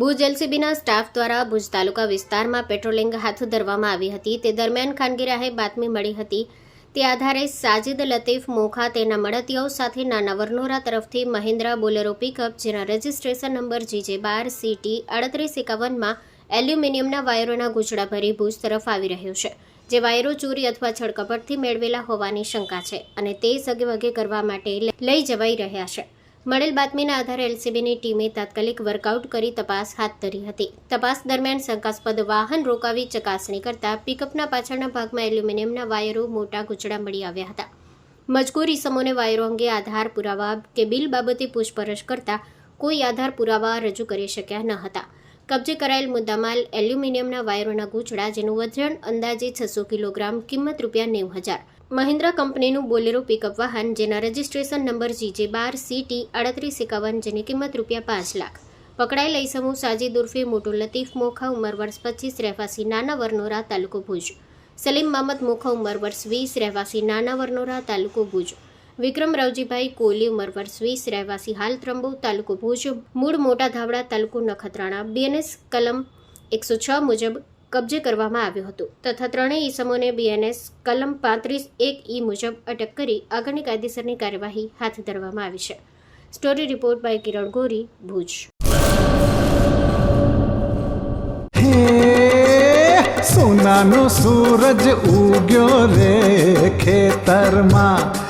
Bhuj એલસીબીના staff દ્વારા ભુજ તાલુકા વિસ્તારમાં patrolling હાથ ધરવામાં આવી હતી. તે દરમિયાન ખાનગી રાહે બાતમી મળી હતી. તે આધારે સાજિદ લતીફ મોખા તેના મળતિયાઓ સાથે નાના વરનોરા તરફથી મહિન્દ્રા બોલેરો પિકઅપ જેના રજિસ્ટ્રેશન નંબર જીજે બાર સીટી અડત્રીસ એકાવનમાં એલ્યુમિનિયમના વાયરોના ગૂંચડા ભરી ભુજ તરફ આવી રહ્યો છે, જે વાયરો ચોરી અથવા છડકપટથી મેળવેલા હોવાની શંકા છે અને તે સગેવગે કરવા માટે લઈ જવાઈ રહ્યા છે. મળેલ બાતમીના આધારે એલસીબીની ટીમે તાત્કાલિક વર્કઆઉટ કરી તપાસ હાથ ધરી હતી. તપાસ દરમિયાન શંકાસ્પદ વાહન રોકાવી ચકાસણી કરતા પિકઅપના પાછળના ભાગમાં એલ્યુમિનિયમના વાયરો મોટા ગૂંચડા મળી આવ્યા હતા. મજકૂર ઇસમોને વાયરો અંગે આધાર પુરાવા કે બિલ બાબતે પૂછપરછ કરતા કોઈ આધાર પુરાવા રજૂ કરી શક્યા ન હતા. કબજે કરાયેલ મુદ્દામાલ એલ્યુમિનિયમના વાયરોના ગૂંચડા જેનું વજન અંદાજે છસો કિલોગ્રામ, કિંમત રૂપિયા નેવું હજાર. મહિન્દ્રા કંપનીનું બોલેરો પિકઅપ વાહન, જેના રજીસ્ટ્રેશન નંબર જીજે બાર, સીટી અડત્રીસ એકાવન, જેની કિંમત રૂપિયા પાંચ લાખ. પકડાયેલ ઈસમો સાજીદ ઉર્ફે મોટો લતીફ મોખા, ઉંમર વર્ષ પચીસ, રહેવાસી નાના વરનોરા, તાલુકો ભુજ. સલીમ મામદ મોખા, ઉંમર વર્ષ વીસ, રહેવાસી નાના વરનોરા, તાલુકો ભુજ. વિક્રમ રાવજીભાઈ કોહલી ઉંમર વર્ષ વીસ રહેવાસી, હાલ ત્રંબો તાલુકો ભુજ, મૂળ મોટા ધાવડા તાલુકો નખત્રાણા બીએનએસ કલમ એકસો છ મુજબ કબજે કરવામાં આવ્યું હતું તથા ત્રણેય ઈસમોને બીએનએસ કલમ પાંત્રીસ એક ઈ મુજબ અટક કરી આગળની કાયદેસરની કાર્યવાહી હાથ ધરવામાં આવી છે. સ્ટોરી રિપોર્ટ બાય કિરણ ગોરી, ભુજ. સોનાનો સૂરજ ઉગ્યો રે ખેતરમાં.